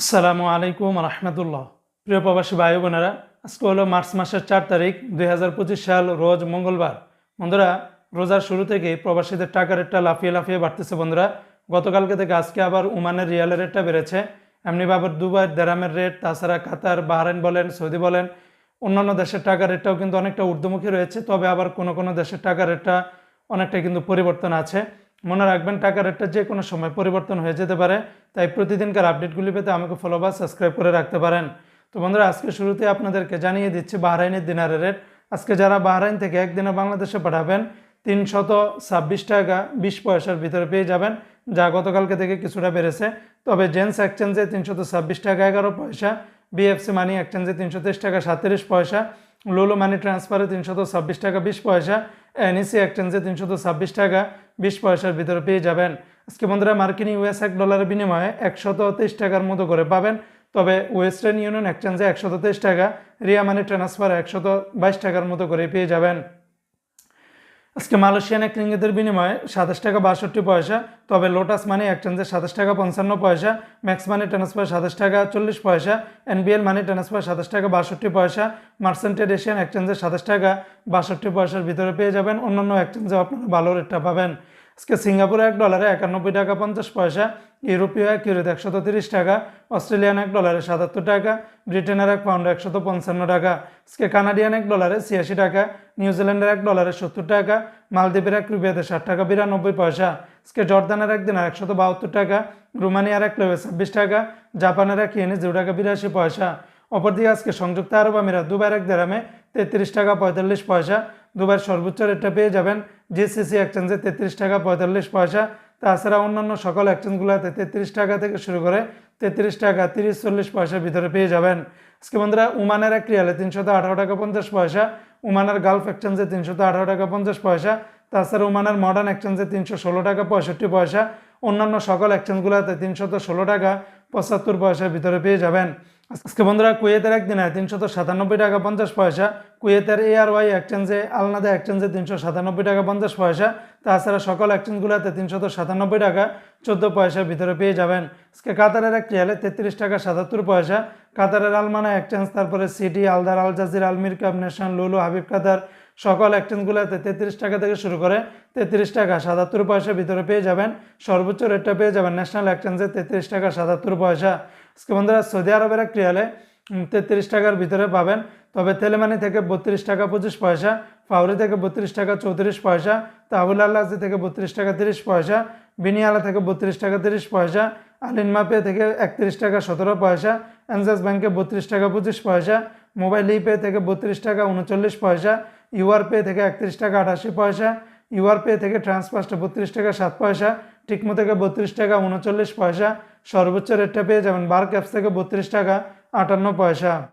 আসসালামু আলাইকুম রহমতুল্লাহ। প্রিয় প্রবাসী ভাই বোনেরা আজকে হলো মার্চ মাসের চার তারিখ, দুই হাজার পঁচিশ সাল, রোজ মঙ্গলবার। বন্ধুরা, রোজার শুরু থেকেই প্রবাসীদের টাকা রেটটা লাফিয়ে লাফিয়ে বাড়তেছে বন্ধুরা। গতকালকে থেকে আজকে আবার উমানের রিয়ালের রেটটা বেড়েছে। এমনিভাবে দুবাই দেরামের রেট, তাছাড়া কাতার, বাহরাইন বলেন, সৌদি বলেন, অন্যান্য দেশের টাকা রেটটাও কিন্তু অনেকটা ঊর্ধ্বমুখী রয়েছে। তবে আবার কোনো কোনো দেশের টাকা রেটটা অনেকটা কিন্তু পরিবর্তন আছে। মনে রাখবেন টাকা রেটটা যে কোনো সময় পরিবর্তন হয়ে যেতে পারে, তাই প্রতিদিনকার আপডেটগুলি পেতে আমাকে ফলো বা সাবস্ক্রাইব করে রাখতে পারেন। তো বন্ধুরা আজকে শুরুতে আপনাদেরকে জানিয়ে দিচ্ছি বাহরাইনের দিনারের রেট আজকে যারা বাহরাইন থেকে একদিনে বাংলাদেশে পাঠাবেন, তিনশত ছাব্বিশ টাকা বিশ পয়সার ভিতরে পেয়ে যাবেন, যা গতকালকে থেকে কিছুটা বেড়েছে। তবে জেন্স এক্সচেঞ্জে তিনশত ছাব্বিশ টাকা এগারো পয়সা বিএফসি মানি এক্সচেঞ্জে তিনশো তেইশ টাকা সাতত্রিশ পয়সা, লোলো মানি ট্রান্সফারে তিনশত ছাব্বিশ টাকা বিশ পয়সা এনইসি এক্সচেঞ্জে তিনশো ছাব্বিশ টাকা বিশ পয়সার ভিতরে পেয়ে যাবেন। আজকে বন্ধুরা, মার্কিন ইউএস এক ডলারের বিনিময়ে একশত তেইশ টাকার মতো করে পাবেন। তবে ওয়েস্টার্ন ইউনিয়ন এক্সচেঞ্জে একশত তেইশ টাকা, রিয়া মানি ট্রান্সফার একশত বাইশ টাকার মতো করে পেয়ে যাবেন। আজকে মালয়েশিয়ান এক রিঙ্গিতের বিনিময়ে সাতাশ টাকা বাষট্টি পয়সা, তবে লোটাস মানি এক্সচেঞ্জে সাতাশ টাকা পঞ্চান্ন পয়সা ম্যাক্স মানি ট্রান্সফার সাতাশ টাকা চল্লিশ পয়সা এনবিএল মানি ট্রান্সফার সাতাশ টাকা বাষট্টি পয়সা মার্সেন্টেড এশিয়ান এক্সচেঞ্জে সাতাশ টাকা বাষট্টি পয়সার ভিতরে পেয়ে যাবেন অন্যান্য এক্সচেঞ্জে আপনারা ভালো রেটটা পাবেন। আজকে সিঙ্গাপুরে এক ডলারে একানব্বই টাকা পঞ্চাশ পয়সা ইউরোপীয় এক ইউরোতে একশত তিরিশ টাকা, অস্ট্রেলিয়ান এক ডলারে সাতাত্তর টাকা, ব্রিটেনের এক পাউন্ডে একশত পঞ্চান্ন টাকা আজকে কানাডিয়ান এক ডলারে ছিয়াশি টাকা, নিউজিল্যান্ডের এক ডলারে সত্তর টাকা, মালদ্বীপের এক রুপিয়াতে ষাট টাকা, বিরানব্বই পয়সা আজকে জর্দানের এক দিনের একশত বাহাত্তর টাকা, রোমানিয়ার এক লেবে ছাব্বিশ টাকা, জাপানের এক ইয়েনে জিরো টাকা, বিরাশি পয়সা। অপরদিকে আজকে সংযুক্ত আরব আমিরাত দুবার এক দেরামে তেত্রিশ টাকা, পঁয়তাল্লিশ পয়সা। দুবার সর্বোচ্চ রেটটা পেয়ে যাবেন জিসিসি এক্সচেঞ্জে তেত্রিশ টাকা, পঁয়তাল্লিশ পয়সা। তাছাড়া অন্যান্য সকল এক্সচেঞ্জগুলোতে তেত্রিশ টাকা থেকে শুরু করে তেত্রিশ টাকা, তিরিশ, চল্লিশ পয়সার ভিতরে পেয়ে যাবেন। আজকে বন্ধুরা, উমানের এক রিয়ালে তিনশত আঠারো টাকা পঞ্চাশ পয়সা, উমানের গালফ এক্সচেঞ্জে তিনশত আঠারো টাকা পঞ্চাশ পয়সা, তাছাড়া উমানের মডার্ন এক্সচেঞ্জে তিনশো ষোলো টাকা পঁয়ষট্টি পয়সা, অন্যান্য সকল এক্সচেঞ্জগুলোতে তিনশত ষোলো টাকা পঁচাত্তর পয়সার ভিতরে পেয়ে যাবেন। আজকে বন্ধুরা কুয়েতের একদিনে তিনশত সাতানব্বই টাকা পঞ্চাশ পয়সা। কুয়েতের এআর ওয়াই এক্সচেঞ্জে আলনাদা এক্সচেঞ্জে তিনশো সাতানব্বই টাকা পঞ্চাশ পয়সা। তাছাড়া সকল এক্সচেঞ্জগুলোতে তিনশত সাতানব্বই টাকা চোদ্দ পয়সার ভিতরে পেয়ে যাবেন। আজকে কাতারের এক রিয়ালে তেত্রিশ টাকা সাতাত্তর পয়সা। কাতারের আলমানা এক্সচেঞ্জ তারপরে সিটি, আলদার, আল জাজির আলমির কাব নেশন, লুলু, হাবিব কাতার সকল এক্সচেঞ্জগুলোতে তেত্রিশ টাকা থেকে শুরু করে তেত্রিশ টাকা সাতাত্তর পয়সা ভিতরে পেয়ে যাবেন। সর্বোচ্চ রেটটা পেয়ে যাবেন ন্যাশনাল এক্সচেঞ্জে তেত্রিশ টাকা সাতাত্তর পয়সা। আজকে বন্ধুরা সৌদি আরবের এক তেত্রিশ টাকার ভিতরে পাবেন। তবে তেলেমানি থেকে বত্রিশ টাকা পঁচিশ পয়সা ফাউরি থেকে বত্রিশ টাকা চৌত্রিশ পয়সা তাহুল আল্লাহি থেকে বত্রিশ টাকা তিরিশ পয়সা বিনিয়ালা থেকে বত্রিশ টাকা তিরিশ পয়সা আলিন মাপে থেকে একত্রিশ টাকা সতেরো পয়সা অ্যানজাস ব্যাংকে বত্রিশ টাকা পঁচিশ পয়সা মোবাইল ইপে থেকে বত্রিশ টাকা উনচল্লিশ পয়সা ইউআর পে থেকে একত্রিশ টাকা আটাশি পয়সা ইউআর পে থেকে ট্রান্সফার্সটা বত্রিশ টাকা সাত পয়সা টিকমো থেকে বত্রিশ টাকা উনচল্লিশ পয়সা, সর্বোচ্চ রেটটা পেয়ে যাবেন বার ক্যাপস থেকে বত্রিশ টাকা আটান্ন পয়সা।